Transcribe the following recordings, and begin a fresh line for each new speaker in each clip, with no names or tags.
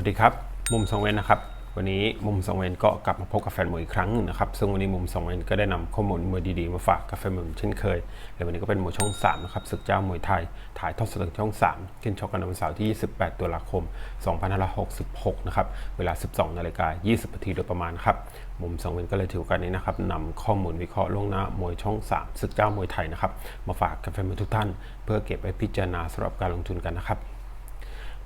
วัสดีครับ มุมสองเวนนะครับ วันนี้มุมสองเวนก็กลับมาพบกับแฟนมวยอีกครั้งหนึ่งนะครับ ซึ่งวันนี้มุมสองเวนก็ได้นำข้อมูลมวยดีๆมาฝากกับแฟนมวยเช่นเคยและวันนี้ก็เป็นมวยช่อง3นะครับศึกเจ้ามวยไทย ถ่ายทอดสดทางช่อง3ขึ้นชกกันวันเสาร์ที่ 28 ตุลาคม 2566 นะครับ เวลา 12 นาฬิกา 20 นาทีโดยประมาณครับ มุมสองเวนก็เลยถือโอกาสนี้นะครับนำข้อมูลวิเคราะห์ล่วงหน้ามวยช่อง 3 ศึกเจ้ามวยไทยนะครับ มาฝากกับแฟนมวยทุกท่าน เพื่อเก็บไปพิจารณาสำหรับการลงทุนกันนะครับ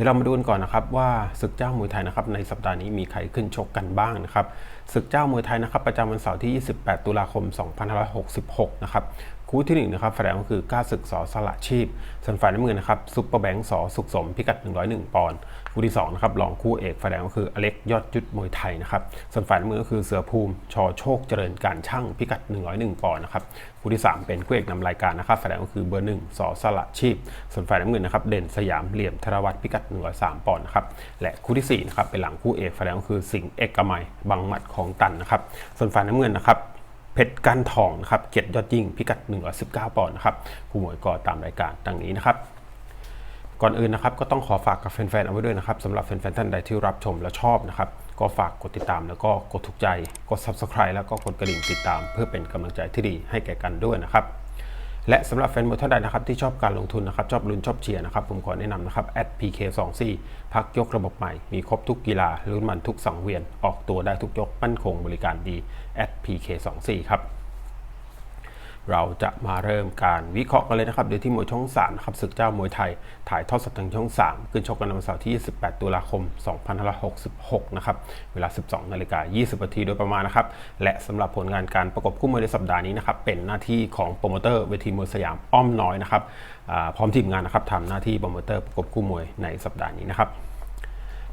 ดี๋ยวเรามาดูกันก่อนนะครับว่าศึกเจ้ามวยไทยนะครับในสัปดาห์นี้มีใครขึ้นชกกันบ้างนะครับศึกเจ้ามวยไทยนะครับประจำวันเสาร์ที่ 28 ตุลาคม 2566 นะครับคู่ที่ 1 นะครับแสดงก็คือก้าศึกสอสละชีพส่วนฝ่ายน้ำเงินนะครับซุปเปอร์แบงค์สอสุขสมพิกัด 101 ปอนด์ คู่ที่2นะครับรองคู่เอกแสดงก็คืออเล็กยอดยุทธมวยไทยนะครับส่วนฝ่ายน้ำเงินก็คือเสือภูมิชอโชคเจริญการช่างพิกัด 101ปอนด์นะครับคู่ที่ 3 เป็นคู่เอกนำรายการนะครับแสดงก็คือเบอร์หนึ่งสอสละชีพ ส่วนฝ่ายน้ำเงินนะครับเด่นสยามเหลี่ยมธรวัตรพิกัด 103ปอนด์นะครับและคู่ที่สี่นะครับเป็นหลังคู่เอกแสดงก็คือสิงห์เอกมัยบังหมัดของตันนะครับส่วนฝ่ายน้ำเงินนะครับเพชรกันทองนะครับเกียรติยอดยิ่งพิกัด 119 ปอนด์นะครับผู้หมวยก็ตามรายการดังนี้นะครับ ก่อนอื่นนะครับก็ต้องขอฝากกับแฟนๆเอาไว้ด้วยนะครับสำหรับแฟนๆท่านใดที่รับชมและชอบนะครับก็ฝากกดติดตามแล้วก็กดถูกใจ กด subscribe แล้วก็กดกระดิ่งติดตาม เพื่อเป็นกำลังใจที่ดีให้แก่กันด้วยนะครับและสำหรับแฟนมวยท่านใดนะครับที่ชอบการลงทุนนะครับชอบลุ้นชอบเชียร์นะครับผมขอแนะนำนะครับ @pk24 พักยกระบบใหม่ มีครบทุกกีฬาลุ้นมันทุกสังเวียน ออกตัวได้ทุกยกมั่นคงบริการดี @pk24 ครับ เราจะมาเริ่มการวิเคราะห์กันเลยนะครับโดยที่มวยช่อง3นะครับศึกเจ้ามวยไทย ถ่ายทอดสดทางช่อง 3 ขึ้นชกกันในวันเสาร์ที่ 28 ตุลาคม 2566 นะครับ เวลา 12 นาฬิกา 20 นาทีโดยประมาณนะครับ และสำหรับผลงานการประกบคู่มวยในสัปดาห์นี้นะครับ เป็นหน้าที่ของโปรโมเตอร์เวทีมวยสยามอ้อมน้อยนะครับพร้อมทีมงานนะครับทำหน้าที่โปรโมเตอร์ประกบคู่มวยในสัปดาห์นี้นะครับ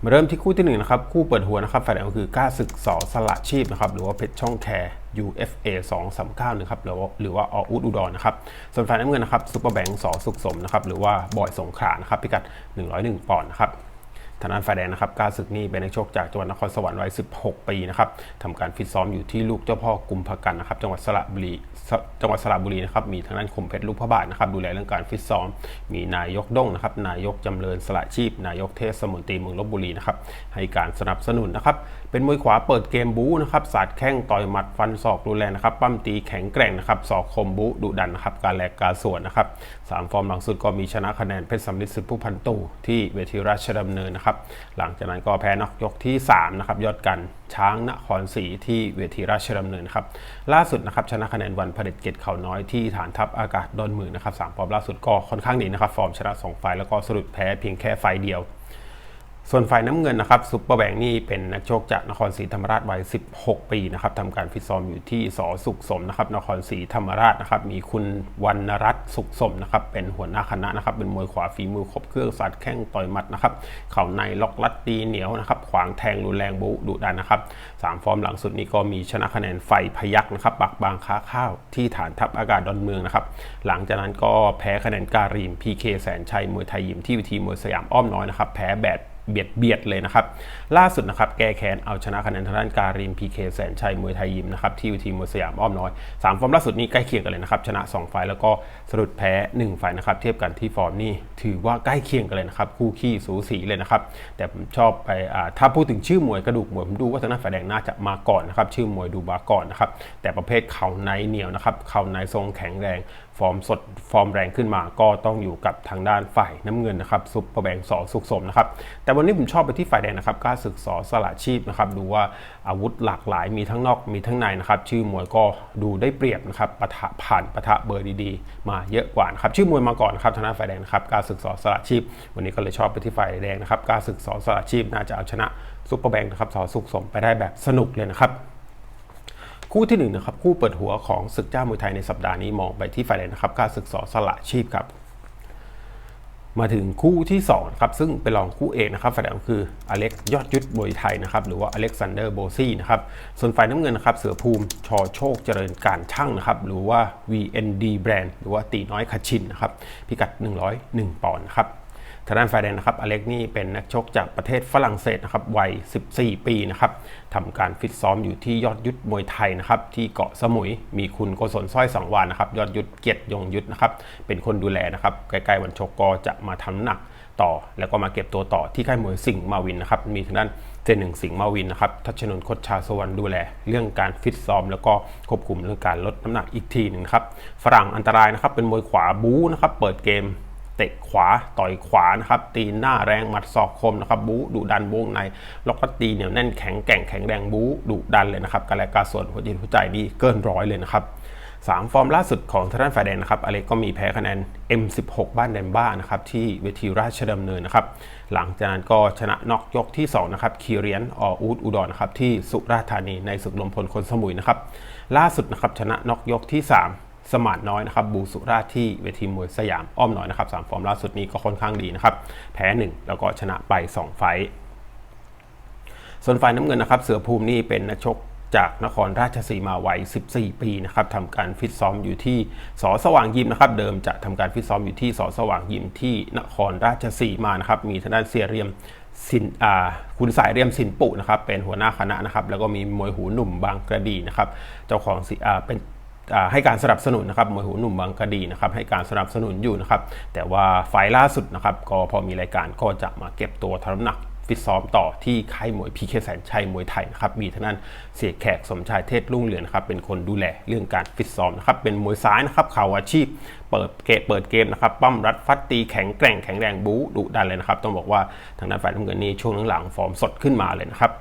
มาเริ่มที่คู่ที่หนึ่งนะครับคู่เปิดหัวนะครับฝ่ายแดงก็คือก้าศึกสอสละชีพนะครับหรือว่าเพชรช่องแคร์ UFA 239นะครับหรือว่าหรือว่าออุดอุดรนะครับส่วนฝ่ายน้ำเงินนะครับซุปเปอร์แบงค์สอสุขสมนะครับหรือว่าบอยสงขลานะครับพิกัด 101 ปอนด์นะครับทางด้านฝ่ายแดงนะครับกาศึกนี่เป็นนักชกจากจังหวัดนครสวรรค์วัย 16 ปีนะครับทำการฟิตซ้อมอยู่ที่ลูกเจ้าพ่อกุมภกันนะครับ จังหวัดสระบุรี จังหวัดสระบุรีนะครับ มีทางด้านคมเพชรลูกพระบาทนะครับ ดูแลเรื่องการฟิตซ้อม มีนายกด้งนะครับ นายกจำเริญสละชีพ นายกเทศมนตรีเมืองลบบุรีนะครับ ให้การสนับสนุนนะครับ เป็นมวยขวาเปิดเกมบู๊นะครับสาดแข้งต่อยหมัดฟันศอกดูแลนะครับปั้มตีแข็งแกร่งนะครับศอกคมบู๊ดุดันนะครับการแลกการส่วนนะครับสามฟอร์มหลังสุดก็มีชนะคะแนนเพชรสำลิดสิทธิผู้พันตู้ที่เวทีราชดำเนินนะครับหลังจากนั้นก็แพ้นักยกที่3นะครับยอดกันช้างนครศรีที่เวทีราชดำเนินครับล่าสุดนะครับชนะคะแนนวันพเด็จเกตเขาน้อยที่ฐานทัพอากาศดอนมือนะครับสามฟอร์มล่าสุดก็ค่อนข้างดีนะครับฟอร์มชนะ2ไฟแล้วก็สะดุดแพ้เพียงแค่ไฟเดียว ส่วนฝ่ายน้ำเงินนะครับซุปเปอร์แบงค์นี่เป็นนักโชคจากนครศรีธรรมราชวัย 16 ปีนะครับทำการฟิตซ้อมอยู่ที่สอสุขสมนะครับนครศรีธรรมราชนะครับมีคุณวรรณรัตน์สุขสมนะครับเป็นหัวหน้าคณะนะครับเป็นมวยขวาฝีมือครบเครื่องสัดแข้งต่อยหมัดนะครับเข่าในล็อกลัดตีเหนียวนะครับขวางแทงรุนแรงบุดุดันนะครับสามฟอร์มหลังสุดนี้ก็มีชนะคะแนนไฟพยักนะครับปักบางค้าข้าวที่ฐานทัพอากาศดอนเมืองนะครับหลังจากนั้นก็แพ้คะแนนการีมพีเคแสนชัยมวยไทยยิมที่วิธีมวยสยามอ้อมน้อยนะครับแพ้แบด เบียดเบียดเลยนะครับ ล่าสุดนะครับ แก้แค้นเอาชนะคะแนนทางด้านการีมพีเคแสนชัยมวยไทยยิมนะครับ ที่วิธีมวยสยามอ้อมน้อยสามฟอร์มล่าสุดนี้ใกล้เคียงกันเลยนะครับ ชนะ 2 ไฟล์แล้วก็สะดุดแพ้ 1 ไฟล์นะครับ เทียบกันที่ฟอร์มนี่ถือว่าใกล้เคียงกันเลยนะครับ คู่ขี้สูสีเลยนะครับ แต่ผมชอบไปอ่าถ้าพูดถึงชื่อมวยกระดูกมวยผมดูว่าทางด้านฝ่ายแดงน่าจะมาก่อนนะครับชื่อมวยดูบาก่อนนะครับแต่ประเภทเข่าในเหนียวนะครับเข่าในทรงแข็งแรง ฟอร์มสดฟอร์มแรงขึ้นมา ก็ต้องอยู่กับทางด้านฝ่ายน้ำเงินนะครับซุปเปอร์แบงค์สอสุขสมนะครับแต่วันนี้ผมชอบไปที่ฝ่ายแดงนะครับกล้าศึกสอสละชีพนะครับดูว่าอาวุธหลากหลายมีทั้งนอกมีทั้งในนะครับชื่อมวยก็ดูได้เปรียบนะครับปะทะผ่านปะทะเบอร์ดีๆ มาเยอะกว่านะครับชื่อมวยมาก่อนนะครับทางด้านฝ่ายแดงนะครับกล้าศึกสอสละชีพ วันนี้ก็เลยชอบไปที่ฝ่ายแดงนะครับกล้าศึกสอสละชีพน่าจะเอาชนะซุปเปอร์แบงค์นะครับสอสุขสมไปได้แบบสนุกเลยนะครับ คู่ที่หนึ่งนะครับคู่เปิดหัวของศึกเจ้ามวยไทยในสัปดาห์นี้มองไปที่ฝ่ายแดงนะครับกล้าศึกสอสละชีพครับมาถึงคู่ที่2ครับซึ่งเป็นรองคู่เอกนะครับฝ่ายแดงคืออเล็กยอดยุทธบวยไทยนะครับหรือว่าอเล็กซานเดอร์โบซี่นะครับส่วนฝ่ายน้ำเงินนะครับเสือภูมิชอโชคเจริญการช่างนะครับหรือว่า VND Brand หรือว่าตีน้อยคาชินนะครับพิกัด 101 ปอนด์ครับ ทางด้านฝ่ายแดงนะครับอเล็กนี่เป็นนักชกจากประเทศฝรั่งเศสนะครับวัย 14 ปีนะครับทำการฟิตซ้อมอยู่ที่ยอดยุทธมวยไทยนะครับที่เกาะสมุย มีคุณโกศลสร้อยสังวานนะครับยอดยุทธเกียรติยงยุทธนะครับเป็นคนดูแลนะครับใกล้ๆวันชกก็จะมาทำหนักต่อ แล้วก็มาเก็บตัวต่อที่ค่ายมวยสิงห์มาวินนะครับมีทางด้านเจนหนึ่งสิงห์มาวินนะครับทัชนนท์คดชาสวรรค์ดูแล เรื่องการฟิตซ้อม แล้วก็ควบคุมเรื่องการลดน้ำหนักอีกทีหนึ่งครับฝรั่งอันตรายนะครับเป็นมวยขวาบู๊นะครับเปิดเกม เตะขวาต่อยขวานะครับตีหน้าแรงหมัดศอกคมนะครับบู๊ดุดันวงในล็อกตีเหนียวแน่นแข็งแกร่งแข็งแรงบู๊ดุดันเลยนะครับการแลกการส่วนหัวจิตหัวใจนี่เกินร้อยเลยนะครับสามฟอร์มล่าสุดของทางด้านฝ่ายแดงนะครับอเล็กก็มีแพ้คะแนน M16 บ้านแดมบ้านะครับที่เวทีราชดำเนินนะครับ หลังจากนั้นก็ชนะน็อกยกที่2นะครับคีเรียนออูดอุดรนะครับที่สุราษฎร์ธานีในศึกลมพลคนสมุยนะครับล่าสุดนะครับชนะน็อกยกที่ 3 สมานน้อยนะครับบูสุราที่เวทีมวยสยามอ้อมน้อยนะครับสามฟอร์มล่าสุดนี้ก็ค่อนข้างดีนะครับแพ้ 1 แล้วก็ชนะไป 2 ไฟส่วนฝ่ายน้ำเงินนะครับเสือภูมินี่เป็นนักชกจากนครราชสีมาวัย 14 ปีนะครับทำการฟิตซ้อมอยู่ที่สอสว่างยิมนะครับ เดิมจะทำการฟิตซ้อมอยู่ที่สอสว่างยิมที่นครราชสีมานะครับ มีทางด้านเสียเรียมสินอ่าคุณสายเรียมสินปุนะครับ เป็นหัวหน้าคณะนะครับ แล้วก็มีมวยหูหนุ่มบางกระดีนะครับ เจ้าของสิอ่าเป็น ให้การสนับสนุนนะครับมวยหูหนุ่มบางกะดีนะครับให้การสนับสนุนอยู่นะครับแต่ว่าไฟล่าสุดนะครับก็พอมีรายการก็จะมาเก็บตัวทำน้ำหนักฟิตซ้อมต่อที่ค่ายมวยพีเคแสนชัยมวยไทยนะครับมีท่านั้นเสียแขกสมชายเทศรุ่งเรืองนะครับเป็นคนดูแลเรื่องการฟิตซ้อมนะครับเป็นมวยซ้ายนะครับเข่าอาชีพ เปิดเกมเปิดเกมนะครับปั้มรัดฟัดตีแข็งแกร่งแข็งแรงบู๊ดุดันเลยนะครับต้องบอกว่าทางด้านฝ่ายน้ำเงินนี่ช่วงหลังๆฟอร์มสดขึ้นมาเลยนะครับ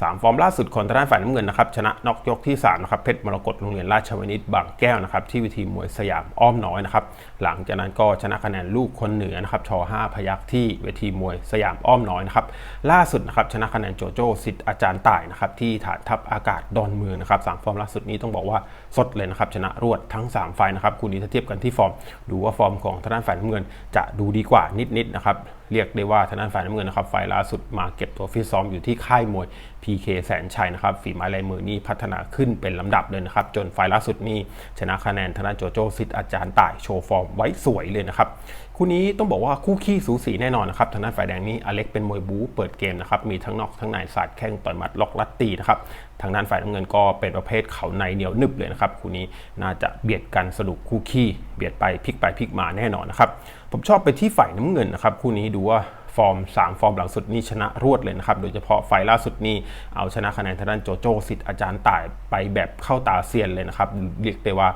3 ฟอร์มล่าสุดของทางด้านฝ่ายน้ำเงินนะครับชนะน็อกยกที่3นะครับเพชรมรกตโรงเรียนราชวนิชบางแก้วนะครับที่วิธีมวยสยามอ้อมน้อยนะครับหลังจากนั้นก็ชนะคะแนนลูกคนเหนือนะครับช5พยักที่เวทีมวยสยามอ้อมน้อยนะครับล่าสุดนะครับชนะคะแนนโจโจ้สิทธิ์อาจารย์ต่ายนะครับที่ฐานทัพอากาศดอนเมืองนะครับสามฟอร์มล่าสุดนี้ต้องบอกว่า สดเลยนะครับชนะรวดทั้ง 3 ไฟนะครับคู่นี้ถ้าเทียบกันที่ฟอร์ม ดูว่าฟอร์มของทางด้านฝ่ายน้ำเงิน จะดูดีกว่านิดๆนะครับเรียกได้ว่าทางด้านฝ่ายน้ำเงินนะครับไฟล่าสุดมาเก็บตัวฟิตซ้อมอยู่ที่ค่ายมวย PK แสนชัยนะครับฝีไม้ลายมือนี่พัฒนาขึ้นเป็นลำดับเลยนะครับจนไฟล่าสุดนี่ชนะคะแนนทางด้านโจโจ้สิทธิ์อาจารย์ต่ายโชว์ฟอร์มไว้สวยเลยนะครับคู่นี้ต้องบอกว่าคู่ขี้สูสีแน่นอนนะครับทางด้านฝ่ายแดงนี่อเล็กเป็นมวยบู๊เปิดเกมนะครับมีทั้งนอกทั้งในสาดแข้งต่อยหมัดล็อกลัดตีนะครับ ทางด้านฝ่ายน้ำเงินก็เป็นประเภทเขาในเหนียวนึบเลยนะครับคู่นี้น่าจะเบียดกันสนุกคู่ขี้เบียดไปพลิกไปพลิกมาแน่นอนนะครับผมชอบไปที่ฝ่ายน้ำเงินนะครับคู่นี้ดูว่าฟอร์ม 3 ฟอร์มหลังสุดนี่ชนะรวดเลยนะครับ โดยเฉพาะไฟล่าสุดนี่เอาชนะคะแนนทางด้านโจโจ้สิทธิ์อาจารย์ต่ายไปแบบเข้าตาเซียนเลยนะครับ เรียกได้ว่า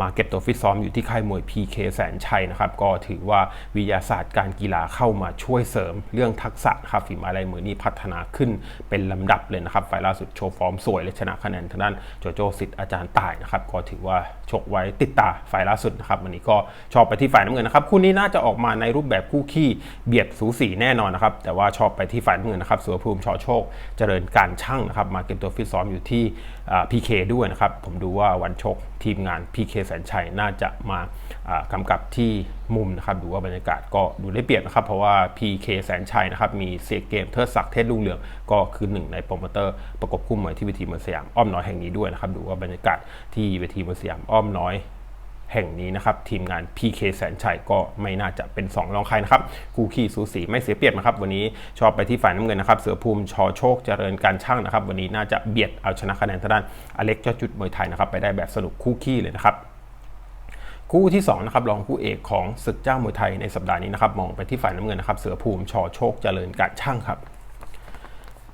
มาเก็บตัวฟิตซ้อมอยู่ที่ค่ายมวย PK แสนชัยนะครับ ก็ถือว่าวิทยาศาสตร์การกีฬาเข้ามาช่วยเสริมเรื่องทักษะครับฝีมือลายมือนี่พัฒนาขึ้นเป็นลำดับเลยนะครับไฟล่าสุดโชว์ฟอร์มสวยและชนะคะแนนทางด้านโจโจ้สิทธิ์อาจารย์ต่ายนะครับ ก็ถือว่าชกไว้ติดตาไฟล่าสุดนะครับวันนี้ก็ชอบไปที่ฝ่ายน้ำเงินนะครับคู่นี้น่าจะออกมาในรูปแบบคู่ขี้เบียดสูสีแน่นอนนะครับแต่ว่าชอบไปที่ฝ่ายน้ำเงินนะครับสุวภูมิชอโชค เจริญการช่างนะครับมาเก็บตัวฟิตซ้อมอยู่ที่พีเคด้วยนะครับผมดูว่าวันชกทีมงาน PK แสนชัยน่าจะมากำกับที่มุมนะครับ ดูว่าบรรยากาศก็ดูได้เปรียบนะครับ เพราะว่า PK แสนชัยนะครับ มีเสียเกมเทิดศักดิ์เทศลุงเหลืองก็คือหนึ่งในโปรโมเตอร์ประกบคู่มวยที่เวทีมวยสยามอ้อมน้อยแห่งนี้ด้วยนะครับ ดูว่าบรรยากาศที่เวทีมวยสยามอ้อมน้อย แห่งนี้นะครับ ทีมงาน PK แสนชัยก็ไม่น่าจะเป็น 2 รองใครนะครับคู่ขี้สูสีไม่เสียเปรียบนะครับ วันนี้ชอบไปที่ฝ่ายน้ำเงินนะครับ เสือภูมิชอโชคเจริญการช่างนะครับ วันนี้น่าจะเบียดเอาชนะคะแนนทางด้านอเล็กจอจุดมวยไทยนะครับไปได้แบบสนุกคู่ขี้เลยนะครับคู่ที่2นะครับรองคู่เอกของศึกเจ้ามวยไทยในสัปดาห์นี้นะครับมองไปที่ฝ่ายน้ำเงินนะครับเสือภูมิชอโชคเจริญการช่างครับ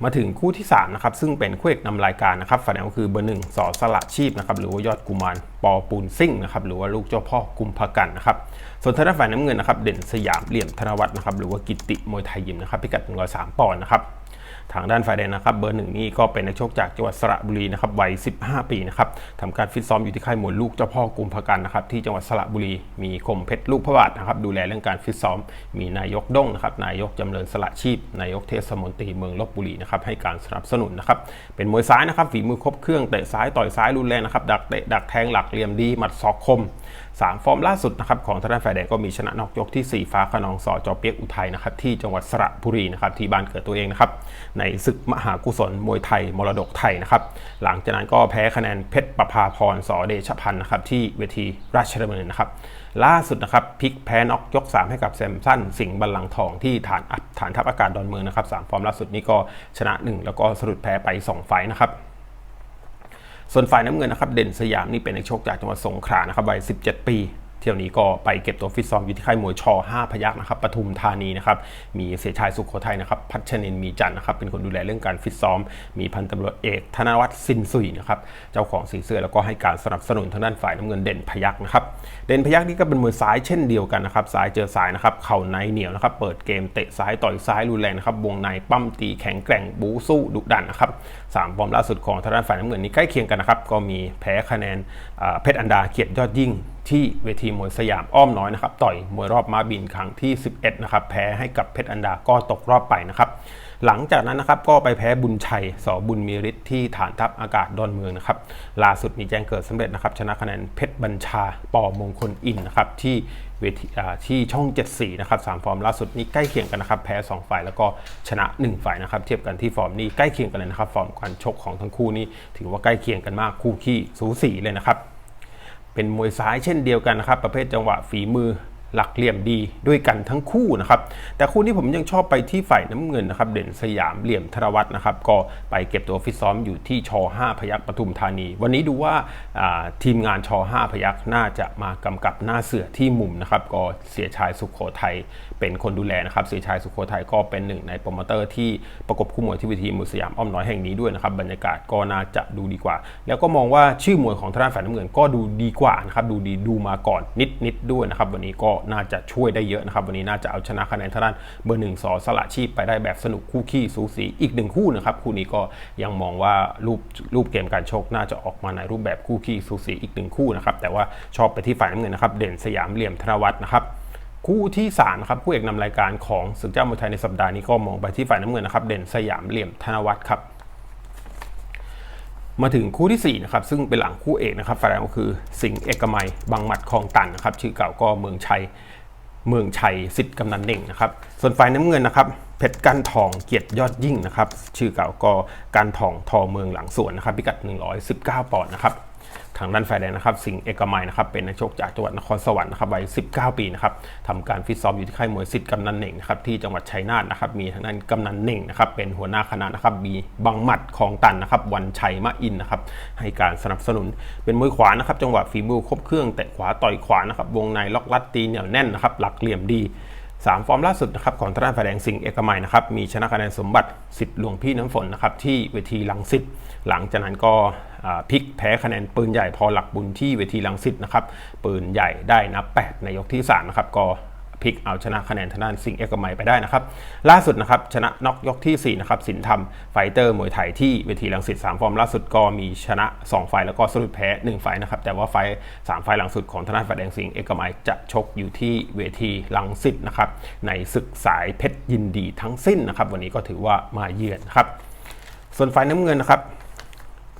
มาถึงคู่ที่3นะครับซึ่งเป็นคู่เอกนำรายการนะครับฝ่ายแดงก็คือเบอร์หนึ่งสอสละชีพนะครับหรือว่ายอดกุมารปอปูนซิ่งนะครับหรือว่าลูกเจ้าพ่อกุมภกันนะครับส่วนทางด้านฝ่ายน้ำเงินนะครับเด่นสยามเหลี่ยมธนวัฒน์นะครับหรือว่ากิติมวยไทยยิมนะครับพิกัด103ปอนด์นะครับ ทางด้านฝ่ายแดงนะครับเบอร์หนึ่งนี่ก็เป็นนักชกจากจังหวัดสระบุรีนะครับวัย 15 ปีนะครับทำการฟิตซ้อมอยู่ที่ค่ายมวยลูกเจ้าพ่อกุมภกันนะครับที่จังหวัดสระบุรีมีคมเพชรลูกพระบาทนะครับดูแลเรื่องการฟิตซ้อม มีนายกด้งนะครับนายกจำเริญสละชีพ นายกเทศมนตรีเมืองลบบุรีนะครับให้การสนับสนุนนะครับเป็นมวยซ้ายนะครับฝีมือครบเครื่องเตะซ้ายต่อยซ้ายรุนแรงนะครับดักเตะดักแทงหลักเหลี่ยมดีหมัดศอกคม 3 ฟอร์มล่าสุดนะครับของทางด้านฝ่ายแดงก็มีชนะนอกยกที่ 4 ฟ้าขนองสอจอเปียกอุทัยนะครับที่จังหวัดสระบุรีนะครับที่บ้านเกิดตัวเองนะครับในศึกมหากุศลมวยไทยมรดกไทยนะครับหลังจากนั้นก็แพ้คะแนนเพชรประภาพรสอเดชพันธ์นะครับที่เวทีราชดำเนินนะครับล่าสุดนะครับพลิกแพ้น็อกยก 3 ให้กับแซมสันสิงห์บัลลังทองที่ฐานฐานทัพอากาศดอนเมืองนะครับสามฟอร์มล่าสุดนี้ก็ชนะ 1 แล้วก็สะดุดแพ้ไป 2 ไฟนะครับ ส่วนฝ่ายน้ำเงินนะครับเด่นสยามนี่เป็นนักชกจากจังหวัดสงขลานะครับวัย 17 ปี เที่ยวนี้ก็ไปเก็บตัวฟิตซ้อมอยู่ที่ค่ายมวยช5พยักนะครับปทุมธานีนะครับมีเสียชายสุขโขทัยนะครับพัชนินมีจันนะครับเป็นคนดูแลเรื่องการฟิตซ้อม มีพันตำรวจเอกธนวัฒน์สินสุยนะครับเจ้าของสีเสื้อแล้วก็ให้การสนับสนุนทางด้านฝ่ายน้ำเงินเด่นพยักนะครับเด่นพยักนี่ก็เป็นมวยซ้ายเช่นเดียวกันนะครับซ้ายเจอซ้ายนะครับเข่าในเหนียวนะครับเปิดเกมเตะซ้ายต่อยซ้ายรุนแรงนะครับวงในปั้มตีแข็งแกร่งบูสู้ดุดันนะครับสามฟอร์มล่าสุดของทางด้านฝ่ายน้ำเงินนี่ใกล้เคียงกันนะครับก็มีแพ้คะแนนเพชรอันดาเกียรติยอดยิ่ง ที่เวทีมวยสยามอ้อมน้อยนะครับต่อยมวยรอบม้าบินครั้งที่ 11นะครับแพ้ให้กับเพชรอันดาก็ตกรอบไปนะครับหลังจากนั้นนะครับก็ไปแพ้บุญชัยสอบุญมีฤทธิ์ที่ฐานทัพอากาศดอนเมืองนะครับล่าสุดมีแจ้งเกิดสำเร็จนะครับชนะคะแนนเพชรบัญชาปอมงคลอินนะครับที่เวทีที่ช่อง 74นะครับสามฟอร์มล่าสุดนี้ใกล้เคียงกันนะครับแพ้ 2 ฝ่ายแล้วก็ชนะ 1 ฝ่ายนะครับเทียบกันที่ฟอร์มนี้ใกล้เคียงกันเลยนะครับฟอร์มการชกของทั้งคู่นี้ถือว่าใกล้เคียงกันมากคู่ขี้สูสีเลยนะครับ เป็นมวยซ้ายเช่นเดียวกันนะครับ ประเภทจังหวะฝีมือ หลักเหลี่ยมดีด้วยกันทั้งคู่นะครับ แต่คู่นี้ผมยังชอบไปที่ฝ่ายน้ำเงินนะครับ เด่นสยามเหลี่ยมธรวัฒน์นะครับ ก็ไปเก็บตัวฟิตซ้อมอยู่ที่ช5พยักปทุมธานี วันนี้ดูว่าทีมงานช5พยักน่าจะมากำกับหน้าเสือที่มุมนะครับ ก็เสียชายสุขโขทัยเป็นคนดูแลนะครับ เสียชายสุขโขทัยก็เป็นหนึ่งในโปรโมเตอร์ที่ประกบคู่มวยที่เวทีมวยสยามอ้อมน้อยแห่งนี้ด้วยนะครับบรรยากาศก็น่าจะดูดีกว่า แล้วก็มองว่าชื่อมวยของทางด้าฝ่ายน้ำเงินก็ดูดีกว่านะครับดูดีดูมาก่อนนิดนิดด้วยนะครับ วันนี้ก็น่าจะช่วยได้เยอะนะครับ วันนี้น่าจะเอาชนะคะแนนทางด้านเบอร์หนึ่งสอสละชีพไปได้แบบสนุกคู่ขี้สูสีอีกหนึ่งคู่นะครับคู่นี้ก็ยังมองว่ารูปรูปเกมการชกน่าจะออกมาในรูปแบบคู่ขี้สูสีอีกหนึ่งคู่นะครับแต่ว่าชอบไปที่ฝ่ายน้ำเงินนะครับ เด่นสยามเหลี่ยมธนวัฒน์นะครับคู่ที่3นะครับคู่เอกนำรายการของศึกเจ้ามวยไทยในสัปดาห์นี้ก็มองไปที่ฝ่ายน้ำเงินนะครับ เด่นสยามเหลี่ยมธนวัฒน์ครับ มาถึงคู่ที่4นะครับซึ่งเป็นหลังคู่เอกนะครับฝ่ายแรกก็คือสิงห์เอกมัยบางหมัดคลองตันนะครับชื่อเก่าก็เมืองชัยเมืองชัยสิทธิ์กำนันเน่งนะครับส่วนฝ่ายน้ำเงินนะครับเพชรกันทองเกียรติยอดยิ่งนะครับชื่อเก่าก็การทองทอเมืองหลังสวนนะครับพิกัด 119ปอนด์นะครับ ทางด้านฝ่ายแดงนะครับ สิงเอกมัยนะครับเป็นนักชกจากจังหวัดนครสวรรค์นะครับวัย 19 ปีนะครับทำการฟิตซ้อมอยู่ที่ค่ายมวยสิทธิ์กำนันเน่งนะครับที่จังหวัดชัยนาทนะครับมีทางด้านกำนันเน่งนะครับเป็นหัวหน้าคณะนะครับมีบังหมัดคลองตันนะครับวันชัยมะอินนะครับให้การสนับสนุนเป็นมวยขวานะครับจังหวะฝีมือครบเครื่องแต่ขวาต่อยขวานะครับวงในล็อกลัดตีเหนียวแน่นนะครับหลักเหลี่ยมดี 3 ฟอร์มล่าสุดนะครับของทางด้านฝ่ายแดงสิงเอกมัยนะครับมีชนะคะแนนสมบัติสิทธิ์หลวงพี่น้ำฝนนะครับที่เวทีลังสิตหลังจากนั้นก็พลิกแพ้คะแนนปืนใหญ่พอหลักบุญที่เวทีลังสิตนะครับปืนใหญ่ได้นับ 8 ในยกที่3นะครับก็ พลิกเอาชนะคะแนนทางด้านสิงเอกมัยไปได้นะครับ ล่าสุดนะครับชนะน็อกยกที่4นะครับสินธรรมไฟเตอร์มวยไทยที่เวทีลังสิต3ฟอร์มล่าสุดก็มีชนะ 2 ไฟแล้วก็สรุปแพ้ 1 ไฟนะครับแต่ว่าไฟ3ไฟหลังสุดของทางด้านฝ่ายแดงสิงเอกมัยจะชกอยู่ที่เวทีลังสิตนะครับในศึกสายเพชรยินดีทั้งสิ้นนะครับวันนี้ก็ถือว่ามาเยือนครับส่วนไฟน้ำเงินนะครับ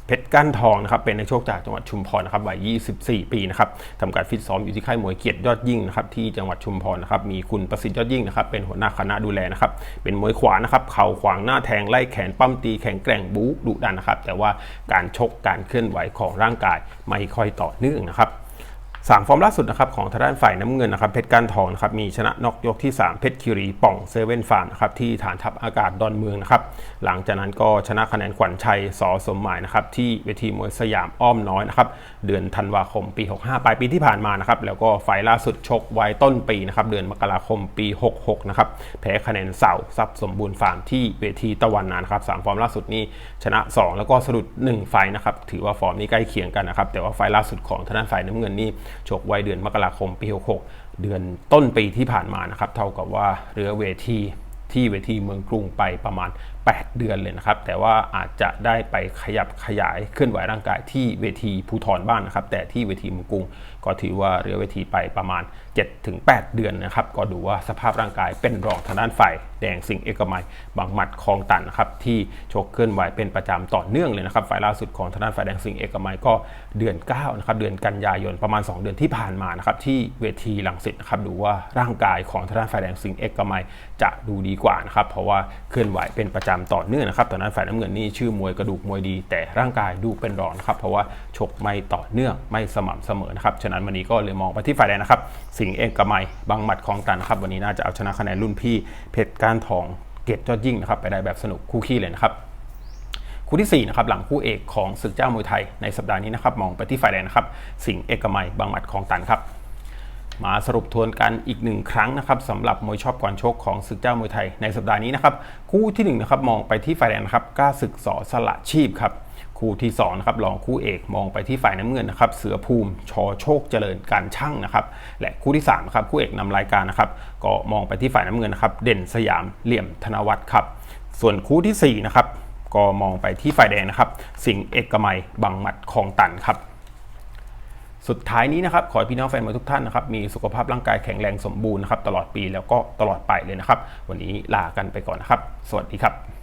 เพชรก้านทองนะครับเป็นนักชกจากจังหวัดชุมพรนะครับวัย 24 ปีนะครับทำการฟิตซ้อมอยู่ที่ค่ายมวยเกียรติยอดยิ่งนะครับที่จังหวัดชุมพรนะครับมีคุณประสิทธิ์ยอดยิ่งนะครับเป็นหัวหน้าคณะดูแลนะครับเป็นมวยขวานะครับเข่าขวางหน้าแทงไล่แขนปั้มตีแข็งแกร่งบู๊ดุดันนะครับแต่ว่าการชกการเคลื่อนไหวของร่างกายไม่ค่อยต่อเนื่องนะครับ สามฟอร์มล่าสุดนะครับของทางด้านฝ่ายน้ำเงินนะครับเพชรกานทองนะครับมีชนะนอกยกที่ 3 เพชรคิรีป่องเซเว่นฟาร์มนะครับที่ฐานทัพอากาศดอนเมืองนะครับหลังจากนั้นก็ชนะคะแนนขวัญชัยสอสมหมายนะครับที่เวทีมวยสยามอ้อมน้อยนะครับเดือนธันวาคมปี 65 ปลายปีที่ผ่านมานะครับแล้วก็ไฟล่าสุดชกไว้ต้นปีนะครับเดือนมกราคมปี 66นะครับแพ้คะแนนเสาทรัพย์สมบูรณ์ฟาร์มที่เวทีตะวันนานครับสามฟอร์มล่าสุดนี้ชนะ 2 แล้วก็สะดุด1ไฟนะครับถือว่าฟอร์มนี้ใกล้เคียงกันนะครับแต่ว่าไฟล่าสุดของทางด้านฝ่ายน้ำเงินนี่ชกไว้เดือนมกราคมปี 66 เดือนต้นปีที่ผ่านมานะครับ เท่ากับว่าเรือเวทีที่เวทีเมืองกรุงไปประมาณ 8 เดือนเลยนะครับ แต่ว่าอาจจะได้ไปขยับขยายเคลื่อนไหวร่างกายที่เวทีภูทรบ้างนะครับ แต่ที่เวทีเมืองกรุง ก็ถือว่าเรือเวทีไปประมาณ 7-8 เดือนนะครับ ก็ดูว่าสภาพร่างกายเป็นรองทางด้านฝ่าย แดงสิงเอกมัยบางหมัดคลองตันนะครับที่ชกเคลื่อนไหวเป็นประจำต่อเนื่องเลยนะครับฝ่ายล่าสุดของทางด้านฝ่ายแดงสิงเอกมัยก็เดือน9นะครับเดือนกันยายนประมาณ 2 เดือนที่ผ่านมานะครับที่เวทีลังสิตนะครับดูว่าร่างกายของทางด้านฝ่ายแดงสิงเอกมัยจะดูดีกว่านะครับเพราะว่าเคลื่อนไหวเป็นประจำต่อเนื่องนะครับตอนนั้นฝ่ายน้ำเงินนี่ชื่อมวยกระดูกมวยดี แต่ร่างกายดูเป็นรองนะครับเพราะว่าชกไม่ต่อเนื่องไม่สม่ำเสมอนะครับฉะนั้นวันนี้ก็เลยมองไปที่ฝ่ายแดงนะครับสิงเอกมัยบางหมัดคลองตันนะครับวันนี้น่าจะเอาชนะคะแนนรุ่นพี่เพชรกานทองเกตยอดยิ่งนะครับไปได้แบบสนุกคู่ขี้เลยนะครับคู่ที่4นะครับหลังคู่เอกของศึกเจ้ามวยไทยในสัปดาห์นี้นะครับมองไปที่ฝ่ายแดงนะครับสิงห์เอกมัยบางหมัดคลองตันครับมาสรุปทวนกันอีกหนึ่งครั้งนะครับสำหรับมวยชอบก่อนชกของศึกเจ้ามวยไทยในสัปดาห์นี้นะครับคู่ที่1นงนะครับมองไปที่ฝ่ายแดงนะครับกล้าศึกสอสละชีพครับคู่ที่2นะครับรองคู่เอกมองไปที่ฝ่ายน้ำเงินนะครับ เสือภูมิชอโชคเจริญการช่างนะครับ และคู่ที่3นะครับคู่เอกนำรายการนะครับ ก็มองไปที่ฝ่ายน้ำเงินนะครับ เด่นสยามเหลี่ยมธนวัฒน์ครับ ส่วนคู่ที่4นะครับก็มองไปที่ฝ่ายแดงนะครับ สิงห์เอกมัยบางหมัดคลองตันครับสุดท้ายนี้นะครับขอให้พี่น้องแฟนมวยทุกท่านนะครับมีสุขภาพร่างกายแข็งแรงสมบูรณ์นะครับตลอดปีแล้วก็ตลอดไปเลยนะครับ วันนี้ลากันไปก่อนนะครับ สวัสดีครับ